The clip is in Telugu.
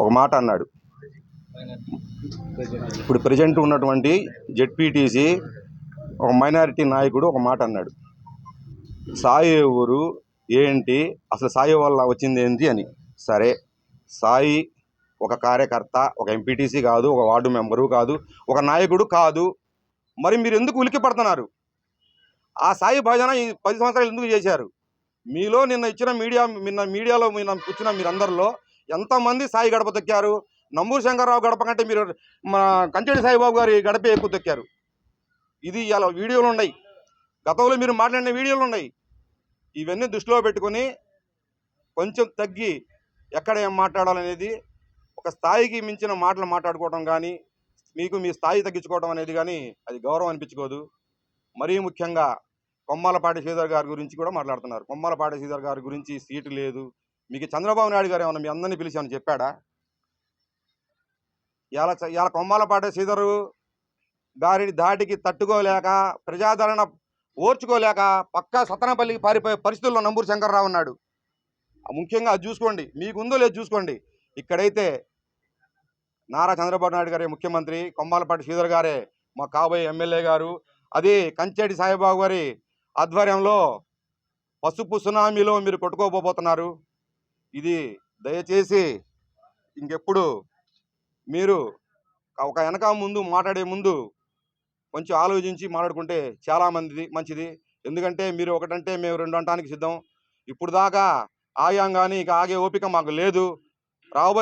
ఒక మాట అన్నాడు. ఇప్పుడు ప్రజెంట్ ఉన్నటువంటి జెడ్పీటీసీ ఒక మైనారిటీ నాయకుడు ఒక మాట అన్నాడు. సాయి ఊరు ఏంటి? అసలు సాయి వల్ల వచ్చింది ఏంటి అని. సరే సాయి ఒక కార్యకర్త ఒక ఎంపీటీసీ కాదు ఒక వార్డు మెంబరు కాదు ఒక నాయకుడు కాదు. మరి మీరు ఎందుకు ఉలికి పడుతున్నారు? ఆ సాయి భజన ఈ పది సంవత్సరాలు ఎందుకు చేశారు? మీలో నిన్న ఇచ్చిన మీడియా నిన్న మీడియాలో నిన్న కూర్చున్న మీరందరిలో ఎంతమంది సాయి గడప తొక్కారు నంబూరు శంకర్రావు గడప కంటే మీరు మన కంచెడి సాయిబాబు గారి గడపే ఎక్కువ తొక్కారు ఇది ఇలా వీడియోలు ఉన్నాయి. గతంలో మీరు మాట్లాడిన వీడియోలు ఉన్నాయి. ఇవన్నీ దృష్టిలో పెట్టుకొని కొంచెం తగ్గి ఎక్కడ ఏం మాట్లాడాలనేది ఒక స్థాయికి మించిన మాటలు మాట్లాడుకోవడం కానీ మీకు మీ స్థాయి తగ్గించుకోవడం అనేది కానీ అది గౌరవం అనిపించుకోదు. మరీ ముఖ్యంగా కొమ్మాలపాటి శ్రీధర్ గారి గురించి కూడా మాట్లాడుతున్నారు. కొమ్మాలపాటి శ్రీధర్ గారి గురించి సీటు లేదు మీకు చంద్రబాబు నాయుడు గారు ఏమన్నా మీ అందరినీ పిలిచామని చెప్పాడా? ఇలా ఇలా కొమ్మాలపాటి సీదరు గారి దాటికి తట్టుకోలేక ప్రజాదరణ ఓర్చుకోలేక పక్కా సతనపల్లికి పారిపోయే పరిస్థితుల్లో నంబూరు శంకర్రావు ఉన్నాడు. ముఖ్యంగా అది చూసుకోండి మీకు ఉందో లేదు చూసుకోండి. ఇక్కడైతే నారా చంద్రబాబు నాయుడు గారే ముఖ్యమంత్రి కొమ్మాలపాటి శ్రీధర్ గారే మా కాబోయే ఎమ్మెల్యే గారు. అది కంచెటి సాయిబాబు గారి ఆధ్వర్యంలో పసుపు సునామీలో మీరు కొట్టుకోబోతున్నారు. ఇది దయచేసి ఇంకెప్పుడు మీరు ఒక వెనక ముందు మాట్లాడే ముందు కొంచెం ఆలోచించి మాట్లాడుకుంటే చాలామందిది మంచిది. ఎందుకంటే మీరు ఒకటంటే మేము రెండు అంటానికి సిద్ధం. ఇప్పుడు దాకా ఆగాం కానీ ఇక ఆగే ఓపిక మాకు లేదు. రాబోయే